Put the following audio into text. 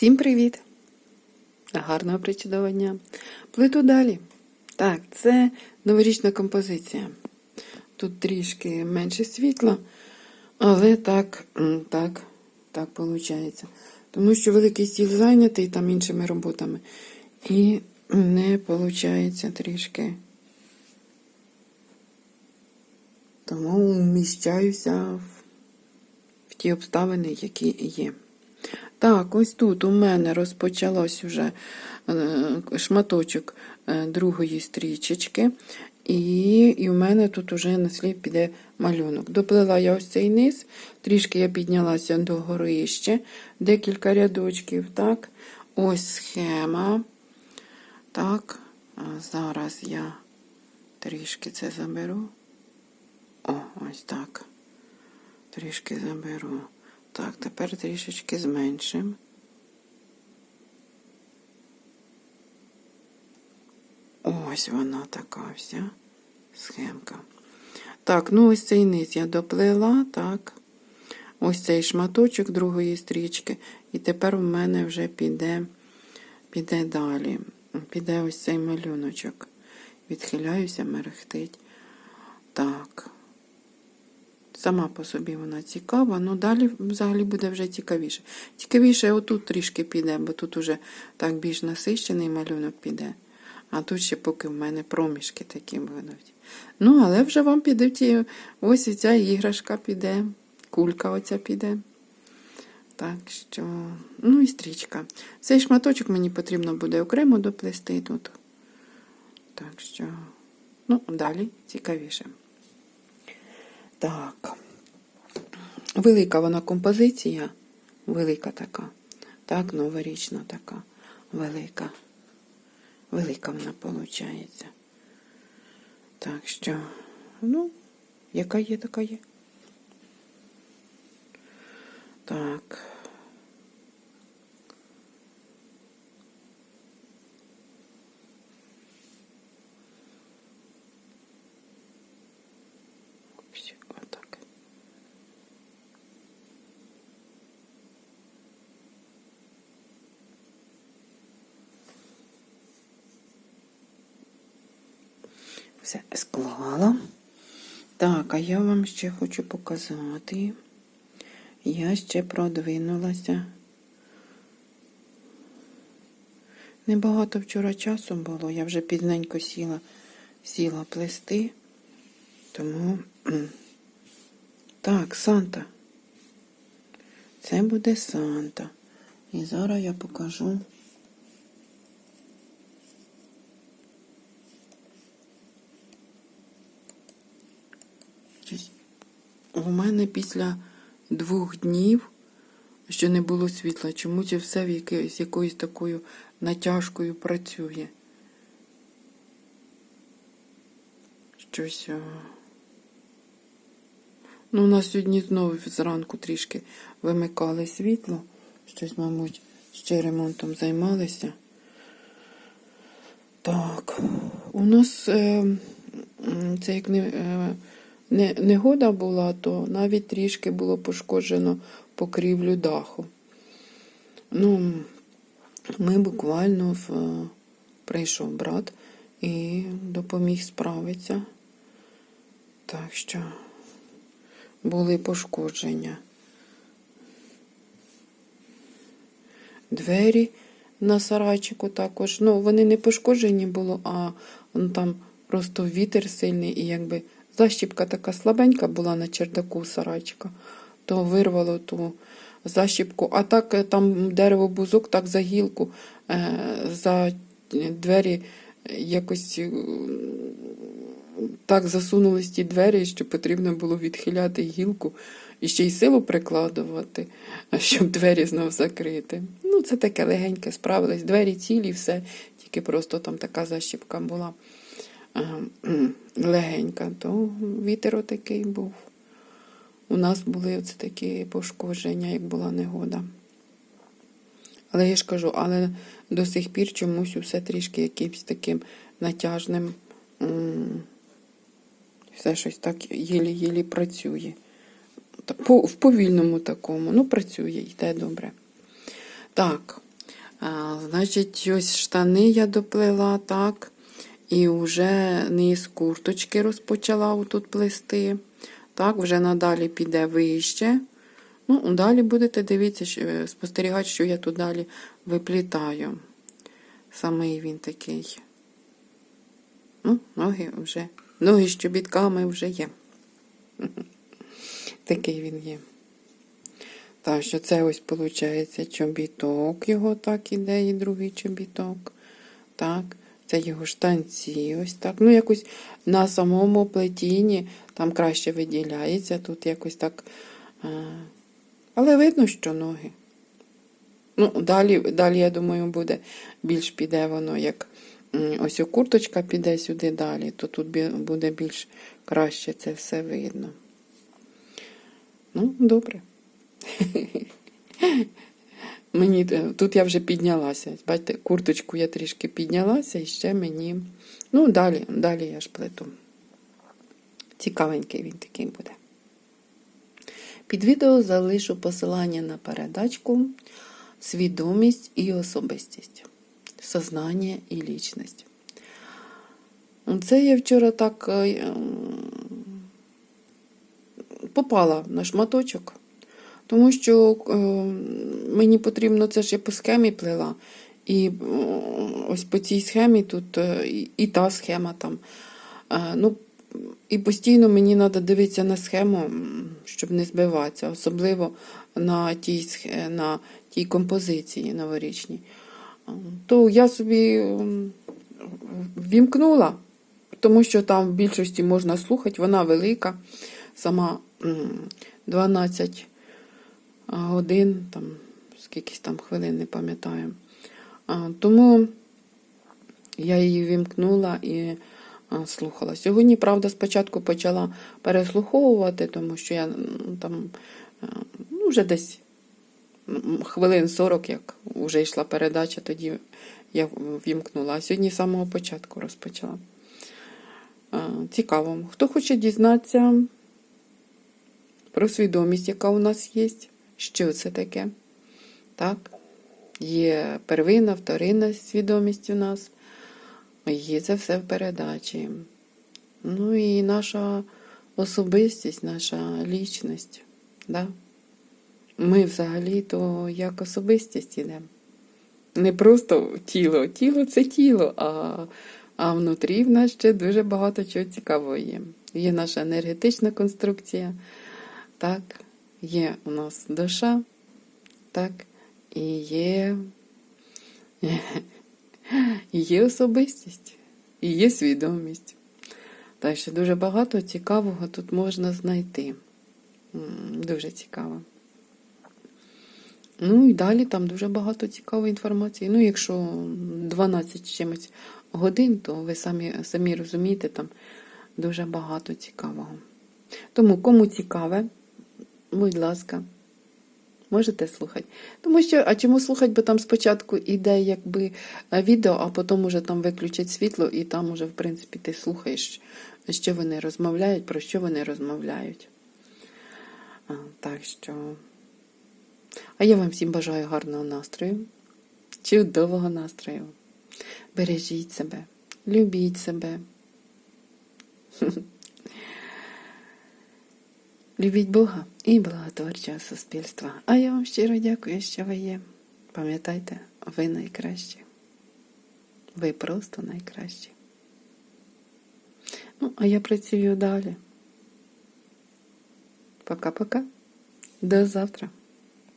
Всім привіт! Гарного причудового дня! Плиту далі. Так, це новорічна композиція. Тут трішки менше світла, але так, так, так виходить. Тому що великий стіл зайнятий там іншими роботами. І не виходить трішки. Тому вміщаюся в ті обставини, які є. Так, ось тут у мене розпочалось вже е, шматочок е, другої стрічечки, і, і у мене тут уже на слід піде малюнок. Доплила я ось цей низ, трішки я піднялася до гори ще, декілька рядочків. так. Ось схема. Так, а зараз я трішки це заберу. О, ось так. Трішки заберу. Так, тепер трішечки зменшимо. Ось вона така вся схемка. Так, ну ось цей низ я доплела, так. Ось цей шматочок другої стрічки. І тепер у мене вже піде, піде далі. Піде ось цей малюночок. Відхиляюся, мерехтить. Так. Сама по собі вона цікава, ну далі взагалі буде вже цікавіше. Цікавіше отут трішки піде, бо тут уже так більш насищений малюнок піде. А тут ще поки в мене проміжки такі будуть. Ну, але вже вам підуть і ось і ця іграшка піде, кулька оця піде. Так що, ну і стрічка. Цей шматочок мені потрібно буде окремо доплести тут. Так що, ну, далі цікавіше. Так. Велика вона композиція. Велика така. Так, новорічна така. Велика. Велика вона виходить. Так що, ну, яка є, така є. Так. Ось, отак. Все склала. Так, а я вам ще хочу показати. Я ще продвинулася. Небагато вчора часу було, я вже пізненько сіла, сіла плести. Тому так, Санта. Це буде Санта. І зараз я покажу. Щось У мене після двох днів, що не було світла, чомусь все в якоюсь, з якоюсь такою натяжкою працює. Щось. Ну, у нас сьогодні знову зранку трішки вимикали світло. Щось, мабуть, ще ремонтом займалися. Так, у нас е, це як не, е, не, негода була, то навіть трішки було пошкоджено покрівлю даху. Ну, ми буквально в, е, прийшов брат і допоміг справитися. Так що були пошкодження. Двері на сарайчику також. Ну, вони не пошкоджені було, а ну, там просто вітер сильний і якби защіпка така слабенька була на чердаку сарайчика, то вирвало ту защіпку. А так е, там дерево бузок, так за гілку, е, за двері якось. е, так засунулись ті двері, що потрібно було відхиляти гілку і ще й силу прикладувати, щоб двері знов закрити. Ну, це таке легеньке справилось. Двері цілі, все, тільки просто там така защіпка була легенька, то вітер отакий був. У нас були оце такі пошкодження, як була негода. Але я ж кажу, але до сих пір чомусь усе трішки якимось таким натяжним. Все щось так єлі-єлі працює. В повільному такому. Ну, працює, йде добре. Так, значить, ось штани я доплела, так. І вже низ курточки розпочала тут плести. Так, вже надалі піде вище. Ну, далі будете дивитися, спостерігати, що я тут далі виплітаю. Самий він такий. Ну, ноги вже. Ноги з чобітками вже є. Такий він є. Так, що це ось виходить чобіток його так іде, і другий чобіток. Так, це його штанці, ось так. Ну, якось на самому плетінні там краще виділяється, тут якось так. Але видно, що ноги. Ну, далі, далі, я думаю, буде більш піде воно, як ось курточка піде сюди далі, то тут буде більш краще це все видно. Ну, добре. Мені е, тут я вже піднялася. Бачите, курточку я трішки піднялася і ще мені. Ну, далі, далі я ж плету. Цікавенький він такий буде. Під відео залишу посилання на передачку свідомість і особистість, сознання і лічність. Це я вчора так е, попала на шматочок, тому що е, мені потрібно, це ж я по схемі плела. І е, ось по цій схемі тут е, і, і та схема там. Е, ну, і постійно мені треба дивитися на схему, щоб не збиватися, особливо на тій, на тій композиції новорічній. Е, То я собі вімкнула, тому що там в більшості можна слухати, вона велика, сама 12 годин, там, скількись там хвилин, не пам'ятаю. Тому я її вімкнула і слухала. Сьогодні, правда, спочатку почала переслуховувати, тому що я там ну, вже десь хвилин 40, як вже йшла передача, тоді я вімкнула. А сьогодні з самого початку розпочала. Цікаво. Хто хоче дізнатися про свідомість, яка у нас є, що це таке? Так? Є первинна, вторинна свідомість у нас. Є це все в передачі. Ну і наша особистість, наша лічність. Да? Ми взагалі-то як особистість йдемо. Не просто тіло. Тіло це тіло, а, а внутрі в нас ще дуже багато чого цікавого є. Є наша енергетична конструкція, так, є у нас душа, так, і є, є особистість, і є свідомість. Так що дуже багато цікавого тут можна знайти. Дуже цікаво. Ну і далі там дуже багато цікавої інформації. Ну, якщо 12 з чимось годин, то ви самі, самі розумієте, там дуже багато цікавого. Тому, кому цікаве, будь ласка, можете слухати. Тому що, а чому слухати, бо там спочатку іде якби е, відео, а потім уже там виключать світло, і там уже, в принципі, ти слухаєш, що вони розмовляють, про що вони розмовляють. Так що. А я вам всім бажаю гарного настрою, чудового настрою. Бережіть себе, любіть себе. Любіть Бога і благотворчого суспільства. А я вам щиро дякую, що ви є. Пам'ятайте, ви найкращі. Ви просто найкращі. Ну, а я працюю далі. Пока-пока. До завтра.